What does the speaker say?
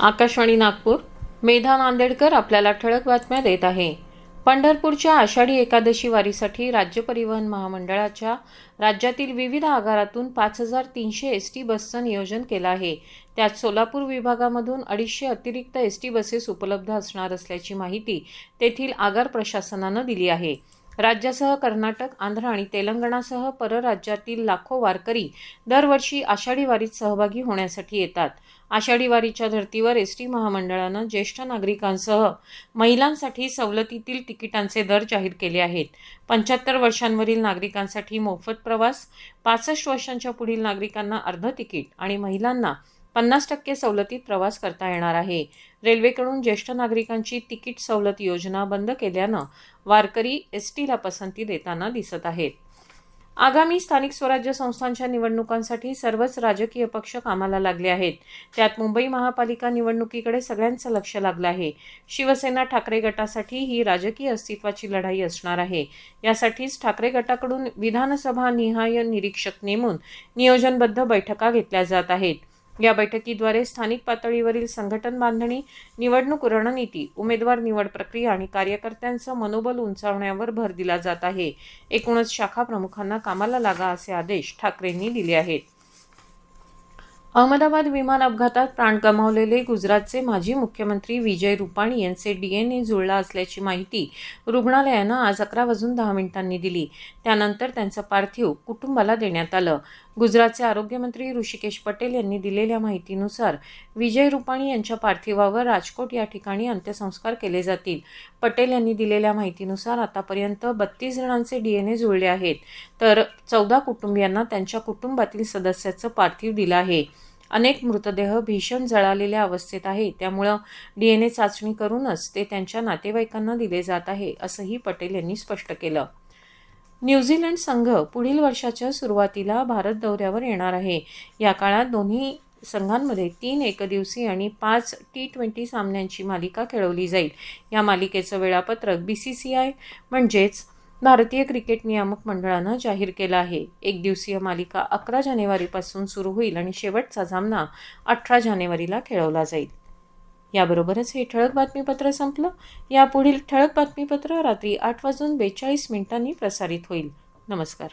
आकाशवाणी नागपूर. मेधा नांदेडकर आपल्याला ठळक बातम्या देत आहे. पंढरपूरच्या आषाढी एकादशी वारीसाठी राज्य परिवहन महामंडळाच्या राज्यातील विविध आगारातून पाच हजार तीनशे एस टी बसचं नियोजन केलं आहे. त्यात सोलापूर विभागामधून अडीचशे अतिरिक्त एस टी बसेस उपलब्ध असणार असल्याची माहिती तेथील आगार प्रशासनानं दिली आहे. राज्यासह कर्नाटक आंध्र आणि तेलंगणासह परराज्यातील लाखो वारकरी दरवर्षी आषाढी वारीत सहभागी होण्यासाठी येतात. आषाढी वारीच्या धर्तीवर एस टी महामंडळानं ज्येष्ठ नागरिकांसह महिलांसाठी सवलतीतील तिकिटांचे दर जाहीर केले आहेत. पंच्याहत्तर वर्षांवरील नागरिकांसाठी मोफत प्रवास पासष्ट वर्षांच्या पुढील नागरिकांना अर्ध तिकीट आणि महिलांना पन्नास टक्के सवलतीत प्रवास करता येणार आहे. रेल्वेकडून ज्येष्ठ नागरिकांची तिकीट सवलत योजना बंद केल्यानं वारकरी एस टीला पसंती देताना दिसत आहेत. आगामी स्थानिक स्वराज्य संस्थांच्या निवडणुकांसाठी सर्वच राजकीय पक्ष कामाला लागले आहेत. त्यात मुंबई महापालिका निवडणुकीकडे सगळ्यांचं लक्ष लागलं आहे. शिवसेना ठाकरे गटासाठी ही राजकीय अस्तित्वाची लढाई असणार आहे. यासाठीच ठाकरे गटाकडून विधानसभा निहाय निरीक्षक नेमून नियोजनबद्ध बैठका घेतल्या जात आहेत. या बैठकीद्वारे स्थानिक पातळीवरील संघटन बांधणी निवडणूक रणनीती उमेदवार निवड प्रक्रिया आणि कार्यकर्त्यांचं मनोबल उंचावण्यावर भर दिला जात आहे. एकूणच शाखा प्रमुखांना कामाला लागा असे आदेश ठाकरेंनी दिले आहेत. अहमदाबाद विमान अपघातात प्राण गमावलेले गुजरातचे माजी मुख्यमंत्री विजय रुपाणी यांचे डीएनए जुळला असल्याची माहिती रुग्णालयानं आज अकरा वाजून दहा मिनिटांनी दिली. त्यानंतर त्यांचं पार्थिव कुटुंबाला देण्यात आलं. गुजरातचे आरोग्यमंत्री ऋषिकेश पटेल यांनी दिलेल्या माहितीनुसार विजय रुपाणी यांच्या पार्थिवावर राजकोट या ठिकाणी अंत्यसंस्कार केले जातील. पटेल यांनी दिलेल्या माहितीनुसार आतापर्यंत बत्तीस जणांचे डीएनए जुळले आहेत. तर चौदा कुटुंबियांना त्यांच्या कुटुंबातील सदस्याचं पार्थिव दिलं आहे. अनेक मृतदेह भीषण जळालेल्या अवस्थेत आहे. त्यामुळं डीएनए चाचणी करूनच ते त्यांच्या नातेवाईकांना दिले जात आहे असंही पटेल यांनी स्पष्ट केलं. न्यूझीलंड संघ पुढील वर्षाच्या सुरुवातीला भारत दौऱ्यावर येणार आहे. या काळात दोन्ही संघांमध्ये तीन एकदिवसीय आणि पाच टी ट्वेंटी सामन्यांची मालिका खेळवली जाईल. या मालिकेचं वेळापत्रक बी सी सी आय म्हणजेच भारतीय क्रिकेट नियामक मंडळानं जाहीर केलं आहे. एक दिवसीय मालिका अकरा जानेवारीपासून सुरू होईल आणि शेवटचा सामना अठरा जानेवारीला खेळवला जाईल. याबरोबरच हे ठळक बातमीपत्र संपलं. यापुढील ठळक बातमीपत्र रात्री आठ वाजून बेचाळीस मिनिटांनी प्रसारित होईल. नमस्कार.